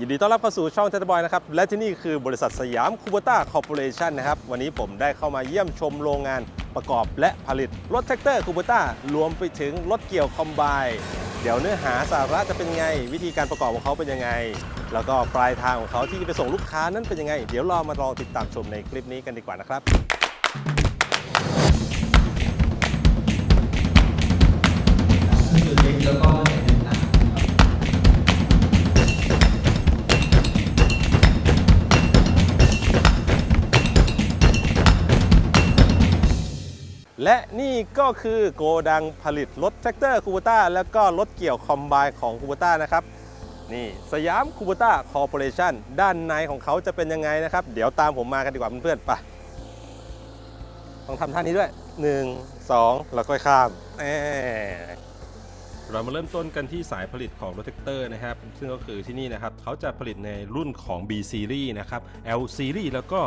ยินดีต้อนรับเข้าสู่ช่องเทตบอยนะครับ และที่นี่คือบริษัทสยามคูเบต้าคอร์ปอเรชันนะครับ วันนี้ผมได้เข้ามาเยี่ยมชมโรงงานประกอบและผลิตรถแท็กเตอร์คูเบต้ารวมไปถึงรถเกี่ยวคอมไบเดี๋ยวเนื้อหาสาระจะเป็นไง วิธีการประกอบของเขาเป็นยังไง แล้วก็ปลายทางของเขาที่จะไปส่งลูกค้านั้นเป็นยังไง เดี๋ยวเรามาลองติดตามชมในคลิปนี้กันดีกว่านะครับ และนี่ก็คือโกดังผลิตรถแท็กเตอร์คูเบต้าแล้วก็รถเกี่ยวคอมไบของคูเบต้านะครับนี่สยามคูเบต้าคอร์ปอเรชั่นด้านในของเขาจะเป็นยังไงนะครับ เดี๋ยวตามผมมากันดีกว่าเพื่อนๆไปต้องทำท่านี้ด้วย 1 2 แล้วก็ข้ามเอ๊ เรามาเริ่มต้นกันที่สายผลิตของรถแท็กเตอร์นะครับ ซึ่งก็คือที่นี่นะครับเขาจะผลิตในรุ่นของ B Series นะครับ L Series แล้วก็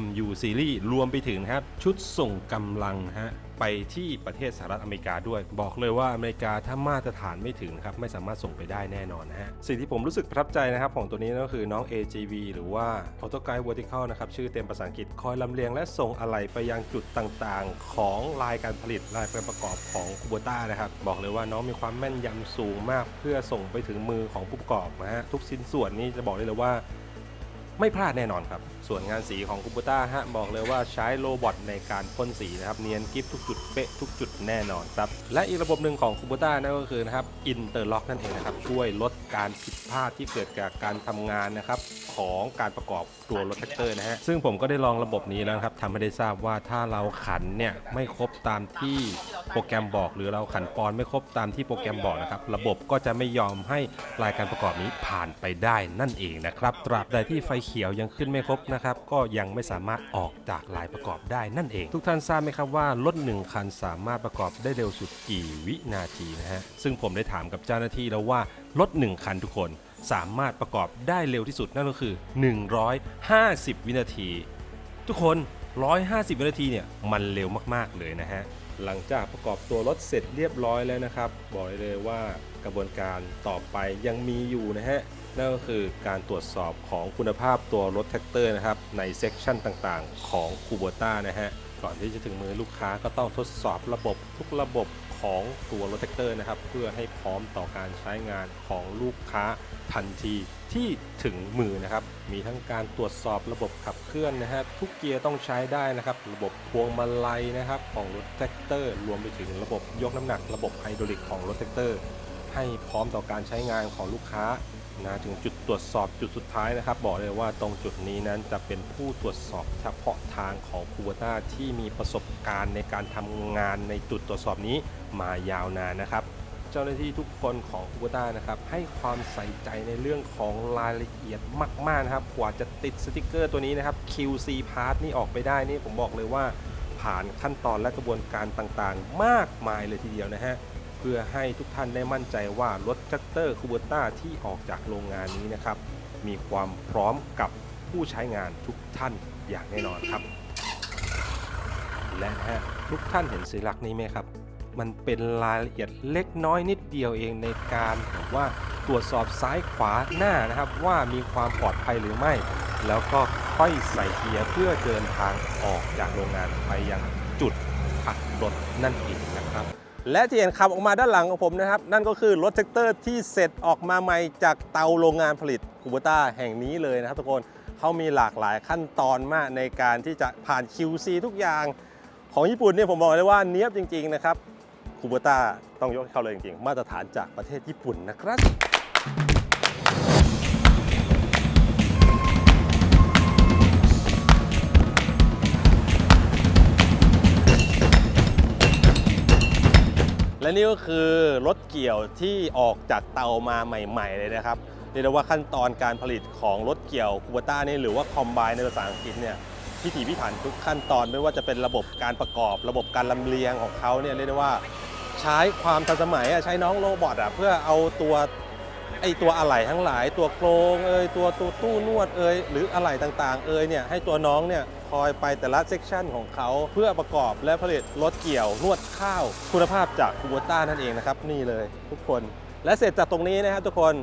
MU Series รวมไปถึงนะครับชุดส่งกำลังฮะ ไปที่ประเทศสหรัฐอเมริกาด้วย บอกเลยว่าอเมริกาถ้ามาตรฐานไม่ถึงนะครับไม่สามารถส่งไปได้แน่นอนนะฮะสิ่งที่ผมรู้สึกประทับใจนะครับของตัวนี้ก็คือน้อง AGV หรือว่า Auto Guide Vertical นะครับชื่อเต็มภาษาอังกฤษคอยลำเลียงและส่งอะไหล่ไปยังจุดต่างๆ ของลายการผลิตลายการประกอบของคูโบต้านะครับบอกเลยว่าน้องมีความแม่นยำสูงมาก เพื่อส่งไปถึงมือของผู้ประกอบนะฮะทุกชิ้นส่วนนี้จะบอกได้เลยว่า ไม่พลาดแน่นอนครับ ส่วนงานสีของคูปต้าฮะบอกเลยว่าใช้โรบอทในการพ่นสีนะครับ เนียนกิฟทุกจุดเป๊ะทุกจุดแน่นอนครับ และอีกระบบหนึ่งของคูปต้านั่นก็คือนะครับอินเตอร์ล็อกนั่นเองนะครับ ช่วยลดการผิดพลาดที่เกิดจากการทำงานนะครับของการประกอบตัวรถแท็กเตอร์นะฮะ ซึ่งผมก็ได้ลองระบบนี้แล้วครับทำให้ได้ทราบว่าถ้าเราขันเนี่ยไม่ครบตามที่โปรแกรมบอก หรือเราขันปอนไม่ครบตามที่โปรแกรมบอกนะครับระบบก็จะไม่ยอมให้รายการประกอบนี้ผ่านไปได้นั่นเองนะครับตราบใดที่ไฟเขียวยังขึ้นไม่ครบนะครับ ก็ยังไม่สามารถออกจากลายประกอบได้นั่นเอง ทุกท่านทราบไหมครับว่า รถหนึ่งคันสามารถประกอบได้เร็วสุดกี่วินาทีนะฮะซึ่งผมได้ถามกับเจ้าหน้าที่แล้วว่ารถหนึ่งคันทุกคนสามารถประกอบได้เร็วที่สุดนั่นก็คือ 150 วินาที ทุกคน 150 วินาทีเนี่ยมันเร็วมากๆเลยนะฮะหลังจากประกอบตัวรถเสร็จเรียบร้อยแล้วนะครับ บอกเลยว่า กระบวนการต่อไปยังมีอยู่นะฮะนั่นก็คือการตรวจสอบของคุณภาพตัวรถแท็กเตอร์นะครับในเซกชันต่างๆ ของคูโบต้านะฮะก่อนที่จะถึงมือลูกค้าก็ต้องทดสอบระบบทุกระบบของตัวรถแท็กเตอร์นะครับ เพื่อให้พร้อมต่อการใช้งานของลูกค้าทันทีที่ถึงมือนะครับ มีทั้งการตรวจสอบระบบขับเคลื่อนนะฮะทุกเกียร์ต้องใช้ได้นะครับ ระบบพวงมาลัยนะครับของรถแท็กเตอร์ รวมไปถึงระบบยกน้ำหนัก ระบบไฮดรอลิกของรถแท็กเตอร์ ให้พร้อมต่อการใช้งานของลูกค้านะถึงจุดตรวจสอบจุดสุดท้ายนะครับ บอกเลยว่าตรงจุดนี้นั้นจะเป็นผู้ตรวจสอบเฉพาะทางของคูเวต้าที่มีประสบการณ์ในการทำงานในจุดตรวจสอบนี้มายาวนานนะครับ เจ้าหน้าที่ทุกคนของคูเวต้านะครับให้ความใส่ใจในเรื่องของรายละเอียดมากๆนะครับกว่าจะติดสติกเกอร์ตัวนี้นะครับ QC part นี่ออกไปได้นี่ผมบอกเลยว่า ผ่านขั้นตอนและกระบวนการต่างๆ มากมายเลยทีเดียวนะฮะ เพื่อให้ทุกท่านได้มั่นใจว่ารถแทรกเตอร์คูเบต้าที่ออกจากโรงงานนี้นะครับ มีความพร้อมกับผู้ใช้งานทุกท่านอย่างแน่นอนครับ และฮะทุกท่านเห็นสัญลักษณ์นี้ไหมครับ มันเป็นรายละเอียดเล็กน้อยนิดเดียวเองในการแบบว่าตรวจสอบซ้ายขวาหน้านะครับ ว่ามีความปลอดภัยหรือไม่ แล้วก็ค่อยใส่เกียร์เพื่อเดินทางออกจากโรงงานไปยังจุดพักรถนั่นเองนะครับ และที่เห็นขับออกมาด้านหลังของผมนะครับ นั่นก็คือรถแท็กเตอร์ที่เสร็จออกมาใหม่จากเตาโรงงานผลิตคูเบต้าแห่งนี้เลยนะครับทุกคนเขามีหลากหลายขั้นตอนมากในการที่จะผ่าน QC ทุกอย่าง ของญี่ปุ่นเนี่ยผมบอกเลยว่าเนี้ยบจริง ๆ นะครับคูเบต้าต้องยกให้เขาเลยจริง ๆ มาตรฐานจากประเทศญี่ปุ่นนะครับ และนี่ก็คือรถเกี่ยวที่ออกจากเตามาใหม่ ๆ เลยนะครับเรียกได้ว่าขั้นตอนการผลิตของรถเกี่ยวคูเบต้านี่หรือว่าคอมไบในภาษาอังกฤษเนี่ยพิถีพิถันทุกขั้นตอนไม่ว่าจะเป็นระบบการประกอบ ระบบการลำเลียงของเขาเนี่ยเรียกได้ว่าใช้ความทันสมัยใช้น้องโรบอทอะเพื่อเอาตัว ไอตัวอะไหล่ทั้งหลาย ตัวโครงเอยตัวตัวตู้นวดเอยหรืออะไหล่ต่างๆ เอยเนี่ยให้ตัวน้องเนี่ยคอยไปแต่ละเซกชันของเขาเพื่อประกอบและผลิตรถเกี่ยวนวดข้าว คุณภาพจากคูโบต้านั่นเองนะครับ นี่เลยทุกคน และเสร็จจากตรงนี้นะครับทุกคน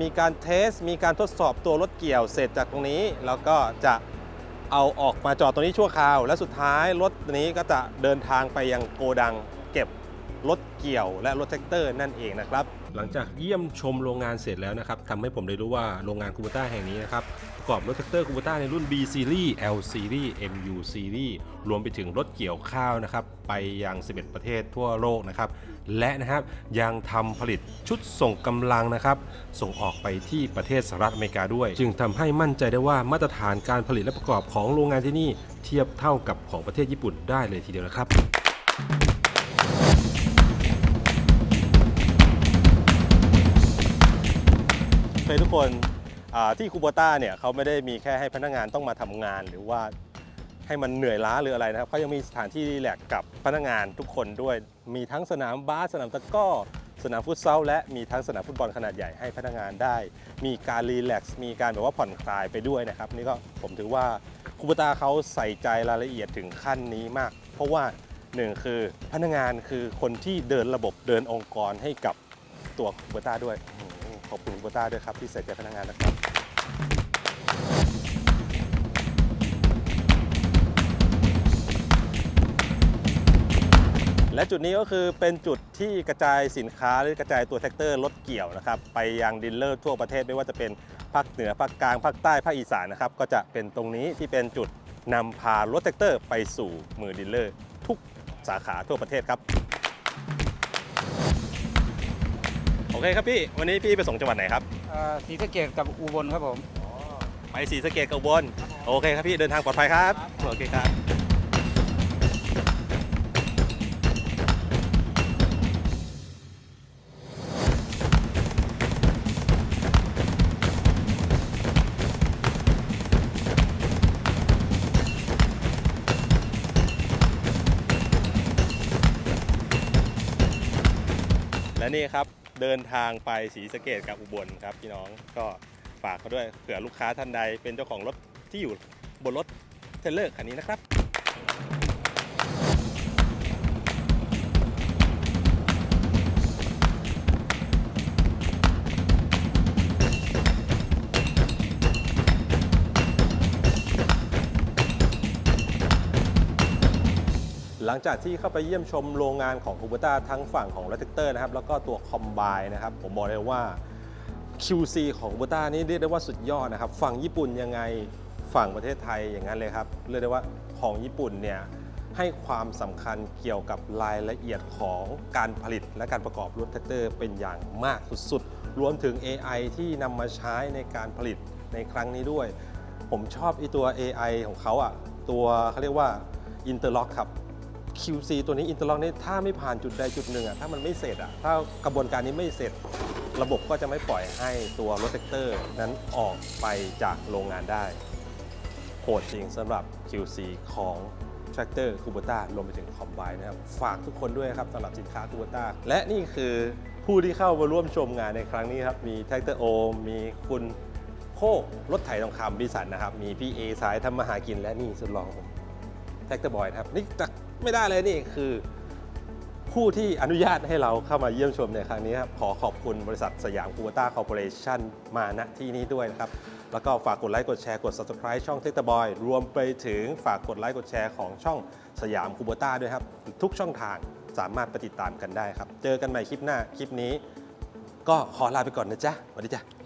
มีการเทส มีการทดสอบตัวรถเกี่ยว เสร็จจากตรงนี้แล้วก็จะเอาออกมาจอดตรงนี้ชั่วคราว และสุดท้ายรถนี้ก็จะเดินทางไปยังโกดัง เก็บรถเกี่ยวและรถแท็กเตอร์นั่นเองนะครับ หลังจากเยี่ยมชมโรงงานเสร็จแล้วนะครับทำให้ผมได้รู้ว่าโรงงานคูบูต้าแห่งนี้นะครับประกอบรถแท็กเตอร์คูบูต้าในรุ่น B Series L Series MU Series รวมไปถึงรถเกี่ยวข้าวนะครับไปยัง 11 ประเทศทั่วโลกนะครับและนะครับยังทำผลิตชุดส่งกำลังนะครับส่งออกไปที่ประเทศสหรัฐอเมริกาด้วย จึงทำให้มั่นใจได้ว่ามาตรฐานการผลิตและประกอบของโรงงานที่นี่เทียบเท่ากับของประเทศญี่ปุ่นได้เลยทีเดียวนะครับ เคยทุกคนที่คูโบต้าเนี่ยเขาไม่ได้มีแค่ให้พนักงานต้องมาทำงาน หรือว่าให้มันเหนื่อยล้าหรืออะไรนะครับเขายังมีสถานที่รีแลกกับพนักงานทุกคนด้วย มีทั้งสนามบาสสนามตะก้อสนามฟุตซอลและมีทั้งสนามฟุตบอลขนาดใหญ่ให้พนักงานได้ มีการรีแลกซ์มีการแบบว่าผ่อนคลายไปด้วยนะครับนี่ก็ผมถือว่าคูบต้าเขาใส่ใจรายละเอียดถึงขั้นนี้มาก เพราะว่าหนึ่งคือพนักงานคือคนที่เดินระบบเดินองค์กรให้กับตัวคูบต้าด้วย ขอบคุณคูเบต้าด้วยครับที่ใส่ใจพนักงานนะครับและจุดนี้ก็คือเป็นจุดที่กระจายสินค้าหรือกระจายตัวแท็กเตอร์รถเกี่ยวนะครับไปยังดีลเลอร์ทั่วประเทศไม่ว่าจะเป็นภาคเหนือภาคกลางภาคใต้ภาคอีสานนะครับก็จะเป็นตรงนี้ที่เป็นจุดนำพารถแท็กเตอร์ไปสู่มือดีลเลอร์ทุกสาขาทั่วประเทศครับ อเคครับพี่ วันนี้พี่ไปส่งจังหวัดไหนครับเอ่อศรีสะเกดกับอุบลครับผม ไปศรีสะเกดกับอุบลโอเคครับพี่เดินทางปลอดภัยครับ โอเคครับ และนี่ครับ เดินทางไปศรีสะเกดกับอุบลครับพี่น้องก็ฝากเขาด้วยเผื่อลูกค้าท่านใดเป็นเจ้าของรถที่อยู่บนรถเทรลเลอร์คันนี้นะครับ หลังจากที่เข้าไปเยี่ยมชมโรงงานของคูเบต้าทั้งฝั่งของรถแท็กเตอร์นะครับแล้วก็ตัวคอมไบนะครับผมบอกเลยว่า QC ของคูเบต้านี่เรียกได้ว่าสุดยอดนะครับฝั่งญี่ปุ่นยังไงฝั่งประเทศไทยอย่างนั้นเลยครับเรียกได้ว่าของญี่ปุ่นเนี่ยให้ความสำคัญเกี่ยวกับรายละเอียดของการผลิตและการประกอบรถแท็กเตอร์เป็นอย่างมากสุดๆ รวมถึง AI ที่นำมาใช้ในการผลิตในครั้งนี้ด้วย ผมชอบไอตัว AI ของเขาอะ ตัวเขาเรียกว่า Interlock ครับ QC ตัวนี้ Interlock นี่ถ้าไม่ผ่านจุดใดจุดหนึ่งอะถ้ามันไม่เสร็จอะถ้ากระบวนการนี้ไม่เสร็จ ระบบก็จะไม่ปล่อยให้ตัวรถแท็กเตอร์นั้นออกไปจากโรงงานได้โหดจริงสำหรับ QC ของ Tractor Kubota รวมไปถึง Combine นะครับ ฝากทุกคนด้วยครับสำหรับสินค้า Kubota และนี่คือผู้ที่เข้ามาร่วมชมงานในครั้งนี้ครับ มี Tractor O มีคุณโคกรถไถทองคำบิสันนะครับ มีพี่เอสายทำมาหากินและนี่สุดลองผมแท็กเตอร์บอยนะครับนี่จะ ไม่ได้เลยนี่คือ ผู้ที่อนุญาตให้เราเข้ามาเยี่ยมชมในครั้งนี้ครับขอขอบคุณบริษัทสยามคูเบต้าคอร์ปอเรชั่นมาณที่นี้ด้วยนะครับ แล้วก็ฝากกดไลค์กดแชร์กด subscribe ช่องเทคตบอยรวมไปถึงฝากกดไลค์กดแชร์ของช่องสยามคูเบต้าด้วยครับ ทุกช่องทางสามารถไปติดตามกันได้ครับ เจอกันใหม่คลิปหน้าคลิปนี้ ก็ขอลาไปก่อนนะจ๊ะสวัสดีจ้ะ